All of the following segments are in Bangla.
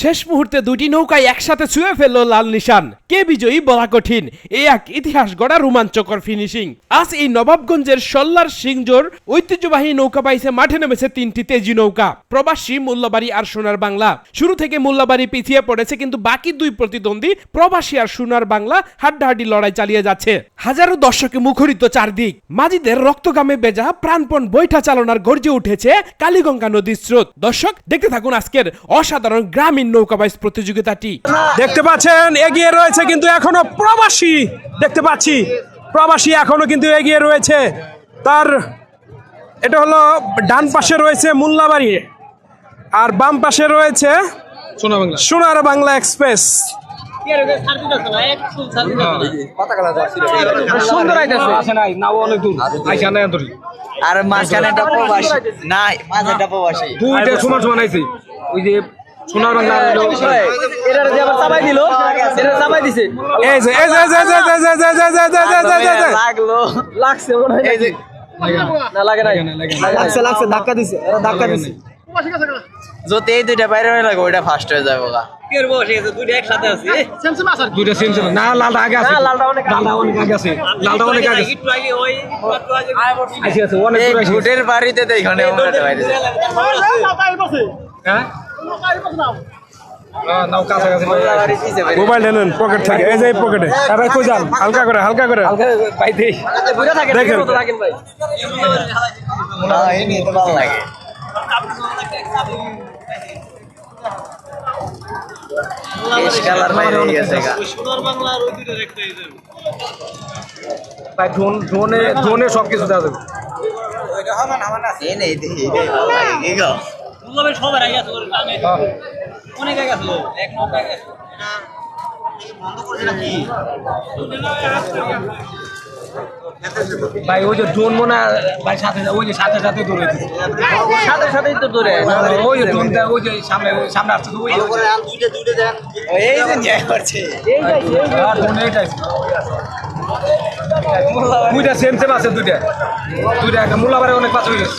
শেষ মুহূর্তে দুটি নৌকায় একসাথে ছুঁয়ে ফেলল লাল নিশান। কে বিজয়ী? বলা কঠিন। এ এক ইতিহাস গড়া রোমাঞ্চকর ফিনিশিং আজ এই নবাবগঞ্জের সল্লার সিংজোর ঐতিহ্যবাহী নৌকা পাইছে মাঠে নেমেছে তিনটি তেজি নৌকা। প্রবাসী মোল্লাবাড়ি আর সোনার বাংলা। শুরু থেকে মোল্লাবাড়ি পিছিয়ে পড়েছে, কিন্তু বাকি দুই প্রতিদ্বন্দ্বী প্রবাসী আর সোনার বাংলা হাড্ডাহাড্ডি লড়াই চালিয়ে যাচ্ছে। হাজারো দর্শকে মুখরিত চারদিক। মাজিদের রক্তগামে বেজা প্রাণপণ বৈঠা চালনার গর্জে উঠেছে কালীগঙ্গা নদীর স্রোত। দর্শক, দেখতে থাকুন আজকের অসাধারণ গ্রামীণ নৌকাবাইজ প্রতিযোগিতাটি। দেখতে পাচ্ছেন এগিয়ে রয়েছে কিন্তু এখনও প্রবাসী। দেখতে পাচ্ছি প্রবাসী এখনও কিন্তু এগিয়ে রয়েছে। তার এটা হলো ডান পাশে রয়েছে মোল্লাবাড়ি। আর বাম পাশে রয়েছে সোনা বাংলা। সোনার বাংলা এক্সপ্রেস। সুন্দর আইতাছে আসে নাই নাও অনেক দূর আইসা নাই ধরি আর মাঝখানে একটা প্রবাসী মাঝে একটা প্রবাসী। দুইটা সমান সমান আইছে। ওই যে সোনার বাংলা এটা যে আবার চাপাই দিল এটা চাপাই দিছে এই যে এই যে এই যে এই যে এই যে এই যে এই যে এই যে এই যে এই যে এই যে লাগল লাগছে মনে হয় এই যে না লাগে নাই লাগছে লাগছে ধাক্কা দিছে এটা ধাক্কা দিছে যদি এই দুইটা বাইরে হয়ে লাগে ওইটা ফার্স্ট হয়ে যাবে গা ঘুটের বাড়িতে তো নেন পকেট থেকে। এই যে পকেটে আর যান? হালকা করে হালকা করে। দেখেন। ধোনে সবকিছু দেওয়া যাবে। উল্লবে সবার অনেক আগে এক ভাই ওই যে ড্রোন মনে ভাই সাথে ওই যে সাথে সাথে সাথে সাথেই তো দূরে ওই যে ড্রোনটা ওই যে সামনে সামনে আসছে ওই দুইটা এই যে ন্যায় করছে সেম সেম আছে। দুইটা একটা অনেক পাঁচ হয়ে গেছে।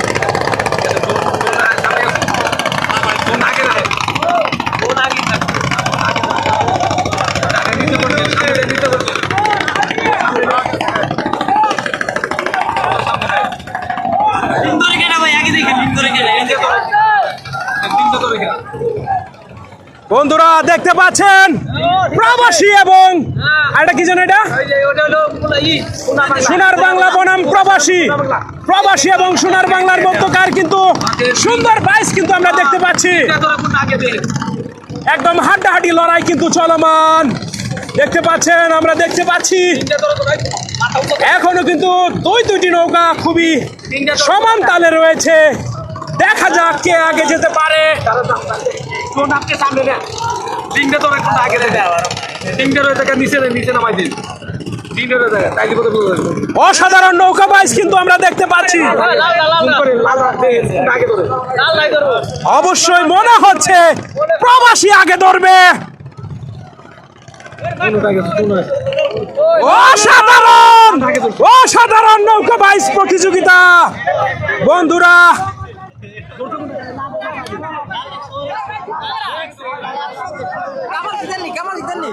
বন্ধুরা দেখতে পাচ্ছেন? প্রবাসী এবং এটা কি জানো এটা? সোনার বাংলা বনাম প্রবাসী। প্রবাসী এবং সোনার বাংলার মধ্যকার কিন্তু সুন্দর বাইস কিন্তু আমরা দেখতে পাচ্ছি। একদম হাড্ডাহাড্ডি লড়াই কিন্তু চলমান। দেখতে পাচ্ছেন, আমরা দেখতে পাচ্ছি। এখনও কিন্তু দুই দুইটি নৌকা খুবই সমান তালে রয়েছে। কে আগে যেতে পারে? কোন আপনি সামনে দেন তিনটে তো এখন আগে তিনটে রয়ে জায়গা নিচে নিচে নামাই দিন। তিনটে রয়ে জায়গা তাই বলতে বলতে অসাধারণ নৌকা বাইস কিন্তু আমরা দেখতে পাচ্ছি। অবশ্যই মনে হচ্ছে প্রবাসী আগে ধরবে। অসাধারণ! অসাধারণ নৌকা বাইস প্রতিযোগিতা। বন্ধুরা কামাল দিতেন নি কামাল দিতেন নি